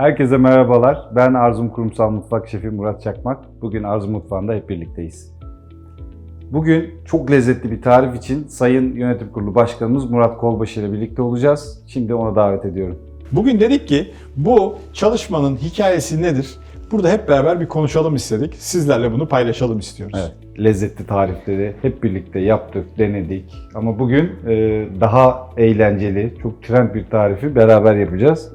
Herkese merhabalar. Ben Arzum Kurumsal Mutfak Şefi Murat Çakmak. Bugün Arzum Mutfağı'nda hep birlikteyiz. Bugün çok lezzetli bir tarif için Sayın Yönetim Kurulu Başkanımız Murat Kolbaşı ile birlikte olacağız. Şimdi ona davet ediyorum. Bugün dedik ki bu çalışmanın hikayesi nedir? Burada hep beraber bir konuşalım istedik. Sizlerle bunu paylaşalım istiyoruz. Evet, lezzetli tarifleri hep birlikte yaptık, denedik. Ama bugün e, daha eğlenceli, çok trend bir tarifi beraber yapacağız.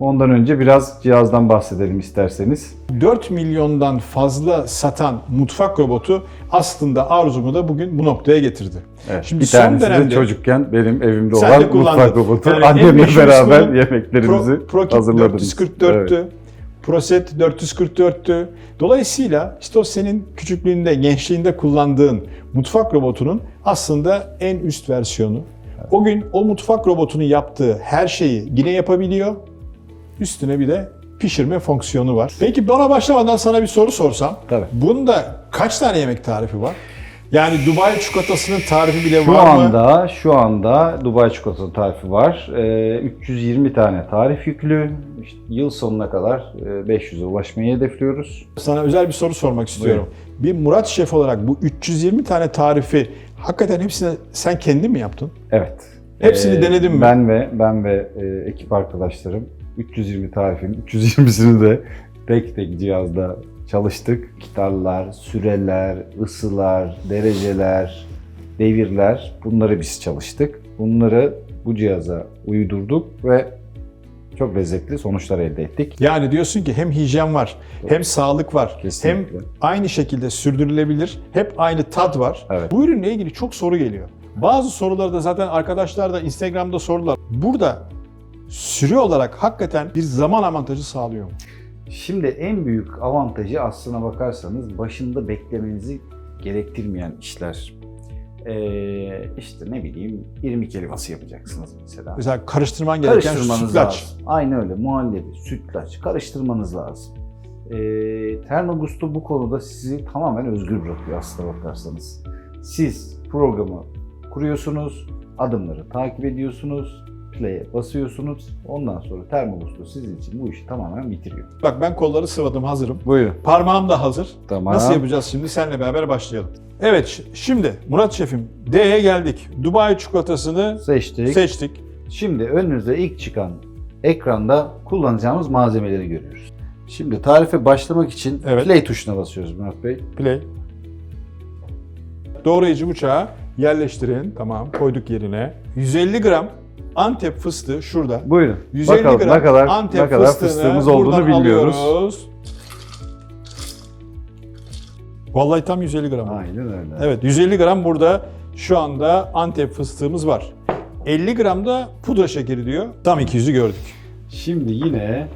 Ondan önce biraz cihazdan bahsedelim isterseniz. 4 milyondan fazla satan mutfak robotu aslında Arzum'u da bugün bu noktaya getirdi. Evet, Şimdi bir son tanesi de dönemde- çocukken benim evimde de olan mutfak robotu. Yani Annemle beraber yemeklerimizi Pro, ProKit hazırladınız. 444'tü. Evet. ProSet 444'tü. Dolayısıyla işte o senin küçüklüğünde, gençliğinde kullandığın mutfak robotunun aslında en üst versiyonu. O gün o mutfak robotunun yaptığı her şeyi yine yapabiliyor. Üstüne bir de pişirme fonksiyonu var. Peki bana başlamadan sana bir soru sorsam. Tabii. Bunda kaç tane yemek tarifi var? Yani Dubai çikolatasının tarifi bile Şu var mı? anda şu anda Dubai çikolatası tarifi var. Ee, 320 tane tarif yüklü. İşte yıl sonuna kadar e, 500'e ulaşmayı hedefliyoruz. Sana özel bir soru sormak istiyorum. Bir Murat Şef olarak bu 320 tane tarifi hakikaten hepsini sen kendin mi yaptın? Evet. Hepsini denedin mi? Ben ve ben ve e, ekip arkadaşlarım 320 tarifin 320'sini de tek tek cihazda çalıştık. Miktarlar, süreler, ısılar, dereceler, devirler bunları biz çalıştık. Bunları bu cihaza uydurduk ve çok lezzetli sonuçlar elde ettik. Yani diyorsun ki hem hijyen var, hem sağlık var, Kesinlikle. hem aynı şekilde sürdürülebilir, hep aynı tat var. Evet. Bu ürünle ilgili çok soru geliyor. Bazı soruları da zaten arkadaşlar da Instagram'da sordular. Burada süre olarak hakikaten bir zaman avantajı sağlıyor mu? Şimdi en büyük avantajı aslına bakarsanız başında beklemenizi gerektirmeyen işler. Ee, işte ne bileyim irmik helvası yapacaksınız mesela. Mesela karıştırman gereken sütlaç. lazım. Aynı öyle muhallebi, sütlaç karıştırmanız lazım. Ee, Termogusto bu konuda sizi tamamen özgür bırakıyor aslına bakarsanız. Siz programı kuruyorsunuz, adımları takip ediyorsunuz, play'e basıyorsunuz. Ondan sonra Termogusto sizin için bu işi tamamen bitiriyor. Bak ben kolları sıvadım hazırım. Buyurun. Parmağım da hazır. Tamam. Nasıl yapacağız şimdi? Seninle beraber başlayalım. Evet şimdi Murat Şef'im D'ye geldik. Dubai çikolatasını Seçtik. seçtik. Şimdi önünüze ilk çıkan ekranda kullanacağımız malzemeleri görüyoruz. Şimdi tarife başlamak için Evet. play tuşuna basıyoruz Murat Bey. Play. Doğrayıcı bıçağı yerleştirin. Tamam koyduk yerine. 150 gram Antep fıstığı şurada. Buyurun. 150 Bakalım gram ne kadar Antep ne kadar fıstığımız olduğunu buradan bilmiyoruz. alıyoruz. Vallahi tam 150 gram. Aynen öyle. Evet 150 gram burada şu anda Antep fıstığımız var. 50 gram da pudra şekeri diyor. Tam 200'ü gördük. Şimdi yine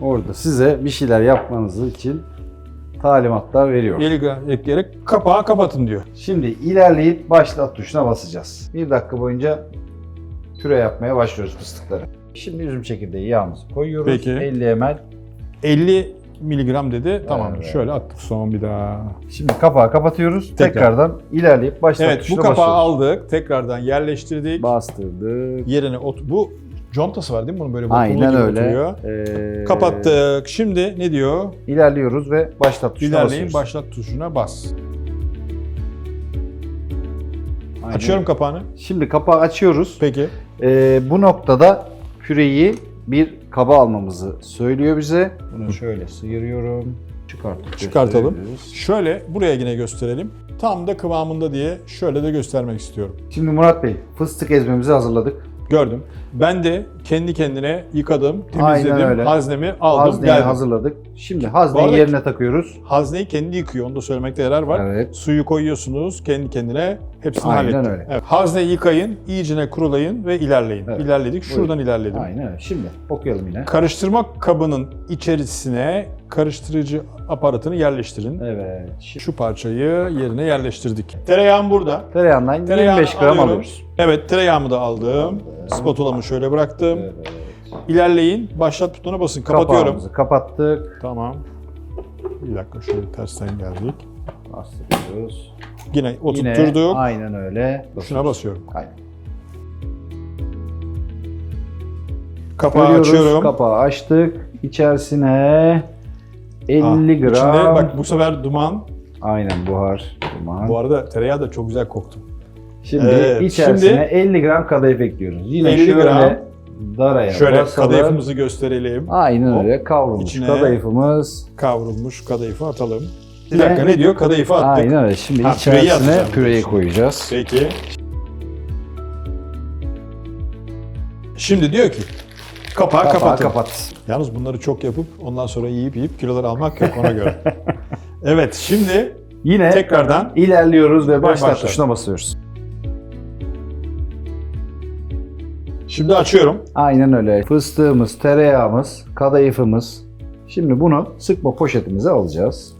orada size bir şeyler yapmanız için talimatlar veriyor. 50 gram ekleyerek kapağı kapatın diyor. Şimdi ilerleyip başlat tuşuna basacağız. Bir dakika boyunca püre yapmaya başlıyoruz fıstıkları. Şimdi üzüm çekirdeği yağımızı koyuyoruz. Peki. 50 ml. 50 miligram dedi. Tamam Evet. şöyle attık son bir daha. Şimdi kapağı kapatıyoruz. Tekrar. Tekrardan ilerleyip başlat Evet bu kapağı basıyoruz. aldık. Tekrardan yerleştirdik. Bastırdık. Yerine ot bu contası var değil mi bunun böyle Aynen vakumlu gibi öyle. oturuyor. Ee, Kapattık. Şimdi ne diyor? İlerliyoruz ve başlat tuşuna İlerleyin basıyoruz. başlat tuşuna bas. Aynen. Açıyorum kapağını. Şimdi kapağı açıyoruz. Peki. Ee, bu noktada püreyi bir kaba almamızı söylüyor bize. Bunu şöyle sıyırıyorum. Çıkartıp Çıkartalım. Şöyle buraya yine gösterelim. Tam da kıvamında diye şöyle de göstermek istiyorum. Şimdi Murat Bey fıstık ezmemizi hazırladık. Gördüm. Ben de kendi kendine yıkadım, temizledim, haznemi aldım, Hazneyi geldim. hazırladık. Şimdi hazneyi arada- yerine takıyoruz. Hazneyi kendi yıkıyor, onu da söylemekte yarar var. Evet. Suyu koyuyorsunuz, kendi kendine hepsini Aynen hallettim. öyle. Evet. Hazneyi yıkayın, iyicine kurulayın ve ilerleyin. Evet. İlerledik, şuradan Buyurun. ilerledim. Aynen öyle. Şimdi okuyalım yine. Karıştırma kabının içerisine karıştırıcı aparatını yerleştirin. Evet. Şimdi Şu parçayı yerine yerleştirdik. Tereyağım burada. tereyağından Tereyağını 25 gram alıyorum. alıyoruz. Evet, tereyağımı da aldım. Spatulamı şöyle bıraktım. Evet. İlerleyin, başlat butonuna basın. Kapatıyorum. Kapağımızı kapattık. Tamam. Bir dakika şöyle tersten geldik. Bastırıyoruz. Yine Yine oturtturduk. aynen öyle. Şuna basıyorum. Aynen. Kapağı Görüyoruz. açıyorum. Kapağı açtık. İçerisine 50 Ah, gram. İçinde bak bu sefer duman. Aynen buhar. Duman. Bu arada tereyağı da çok güzel koktu. Şimdi Evet, içerisine şimdi- 50 gram kadayıf ekliyoruz. Yine 50 şöyle gram. daraya Şöyle basalım. kadayıfımızı gösterelim. Aynen Hop. öyle kavrulmuş İçine- kadayıfımız. Kavrulmuş kadayıfı atalım. Bir dakika ne diyor? Kadayıfı attık. Aynen öyle. Şimdi Ha, içerisine atacağım. püreyi koyacağız. Peki. Şimdi diyor ki kapağı, Kapağı kapatın. kapat. Yalnız bunları çok yapıp ondan sonra yiyip yiyip kiloları almak yok ona göre. evet şimdi Yine tekrardan ilerliyoruz ve başlat başla. tuşuna basıyoruz. şimdi açıyorum. Aynen öyle. Fıstığımız, tereyağımız, kadayıfımız. Şimdi bunu sıkma poşetimize alacağız.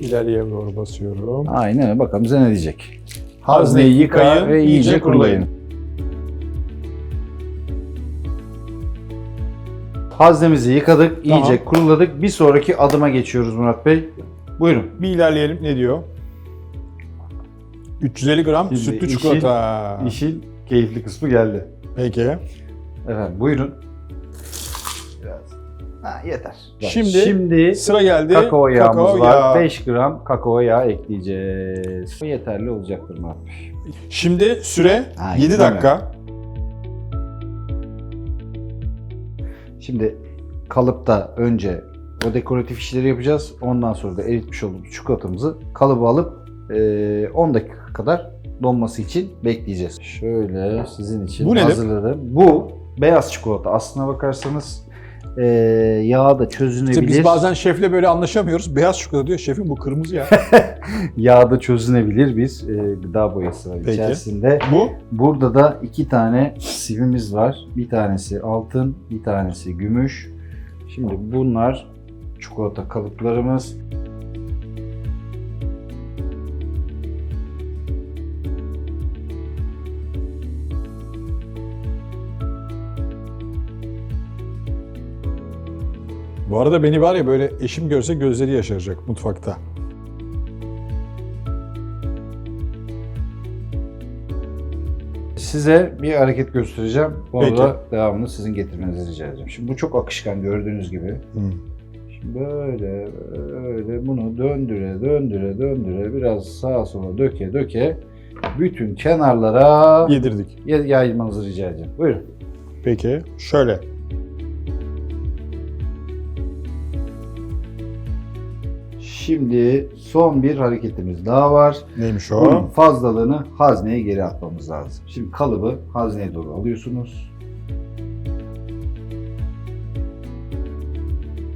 İleriye doğru basıyorum. Aynen öyle. Bakalım bize ne diyecek. Hazneyi yıkayın ve iyice iyice kurulayın. Haznemizi yıkadık, Tamam. iyice kuruladık. Bir sonraki adıma geçiyoruz Murat Bey. Buyurun. Bir ilerleyelim ne diyor? 350 gram Şimdi sütlü işin- çikolata. İşin keyifli kısmı geldi. Peki. Efendim buyurun. Ha, yeter. Şimdi- Şimdi Sıra geldi. kakao yağımız Kakao var. yağı. 5 gram kakao yağı ekleyeceğiz. Bu yeterli olacaktır Murat Bey. Şimdi süre Aynen 7 öyle. dakika. Şimdi kalıpta önce o dekoratif işleri yapacağız. Ondan sonra da eritmiş olduğumuz çikolatamızı kalıba alıp eee, 10 dakika kadar donması için bekleyeceğiz. Şöyle sizin için Bu nedir? hazırladım. Bu beyaz çikolata. Aslına bakarsanız eee yağ da çözünebilir. İşte biz bazen şefle böyle anlaşamıyoruz. Beyaz çikolata diyor. Şefim bu kırmızı ya. Yağ da çözünebilir biz. Eee, gıda boyası var Peki. içerisinde. bu Burada da iki tane sivimiz var. Bir tanesi altın, bir tanesi gümüş. Şimdi bunlar çikolata kalıplarımız. Bu arada beni var ya böyle eşim görse gözleri yaşaracak mutfakta. Size bir hareket göstereceğim. Onu Peki. da devamını sizin getirmenizi rica edeceğim. Şimdi bu çok akışkan gördüğünüz gibi. Şimdi böyle böyle bunu döndüre döndüre döndüre biraz sağa sola döke döke bütün kenarlara Yedirdik. ya- yaymanızı rica edeceğim. Buyurun. Peki şöyle. Şimdi son bir hareketimiz daha var. Neymiş Bunun o? fazlalığını hazneye geri atmamız lazım. Şimdi kalıbı hazneye doğru alıyorsunuz.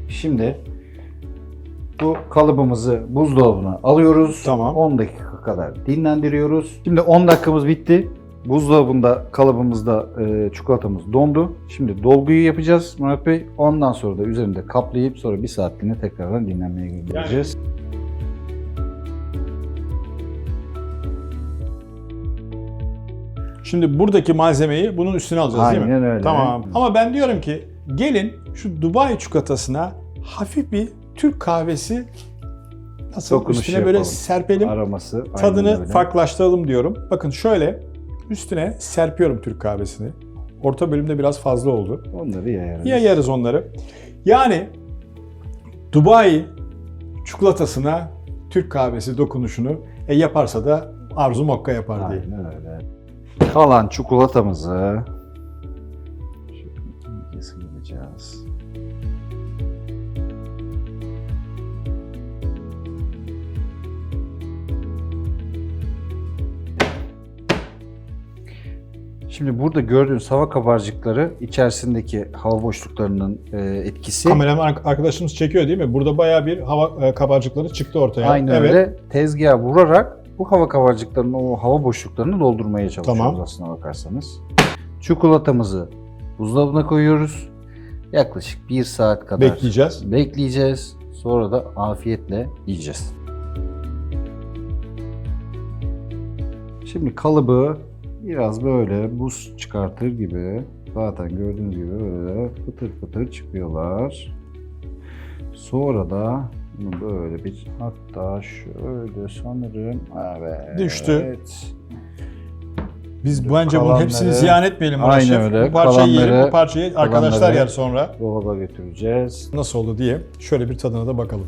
Şimdi bu kalıbımızı buzdolabına alıyoruz. Tamam. 10 dakika kadar dinlendiriyoruz. Şimdi 10 dakikamız bitti. Buzdolabında kalıbımızda e, çikolatamız dondu. Şimdi dolguyu yapacağız Murat Bey. Ondan sonra da üzerinde kaplayıp sonra bir saatliğine tekrardan dinlenmeye göndereceğiz. Şimdi buradaki malzemeyi bunun üstüne alacağız değil mi? Aynen öyle. Tamam. Ama ben diyorum ki gelin şu Dubai çikolatasına hafif bir Türk kahvesi nasıl Dokunuş üstüne böyle yapalım. serpelim. Aroması. aynen Tadını öyle. farklılaştıralım diyorum. Bakın şöyle üstüne serpiyorum Türk kahvesini. Orta bölümde biraz fazla oldu. Onları yayarız. Yayarız onları. Yani Dubai çikolatasına Türk kahvesi dokunuşunu e, yaparsa da Arzu Mokka yapar diye. Aynen öyle. Kalan çikolatamızı Şimdi burada gördüğünüz hava kabarcıkları içerisindeki hava boşluklarının e, etkisi. Kameraman arkadaşımız çekiyor değil mi? Burada bayağı bir hava e, kabarcıkları çıktı ortaya. Aynen evet. öyle. Tezgaha vurarak bu hava kabarcıklarının o hava boşluklarını doldurmaya çalışıyoruz Tamam. aslına bakarsanız. Çikolatamızı buzdolabına koyuyoruz. Yaklaşık bir saat kadar Bekleyeceğiz. bekleyeceğiz. Sonra da afiyetle yiyeceğiz. Şimdi kalıbı biraz böyle buz çıkartır gibi zaten gördüğünüz gibi böyle fıtır fıtır çıkıyorlar. Sonra da bunu böyle bir hatta şöyle sanırım evet. Düştü. Biz bence bunun hepsini Kalanları- ziyan etmeyelim Murat Aynen Şef. öyle. Bu parçayı yiyelim, Kalanları- bu parçayı arkadaşlar kalanları- yer sonra. Dolaba götüreceğiz. Nasıl oldu diye şöyle bir tadına da bakalım.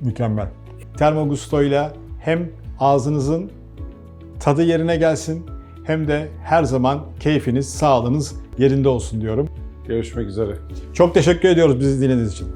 Mükemmel. Termogusto ile hem ağzınızın tadı yerine gelsin hem de her zaman keyfiniz, sağlığınız yerinde olsun diyorum. Görüşmek üzere. Çok teşekkür ediyoruz bizi dinlediğiniz için.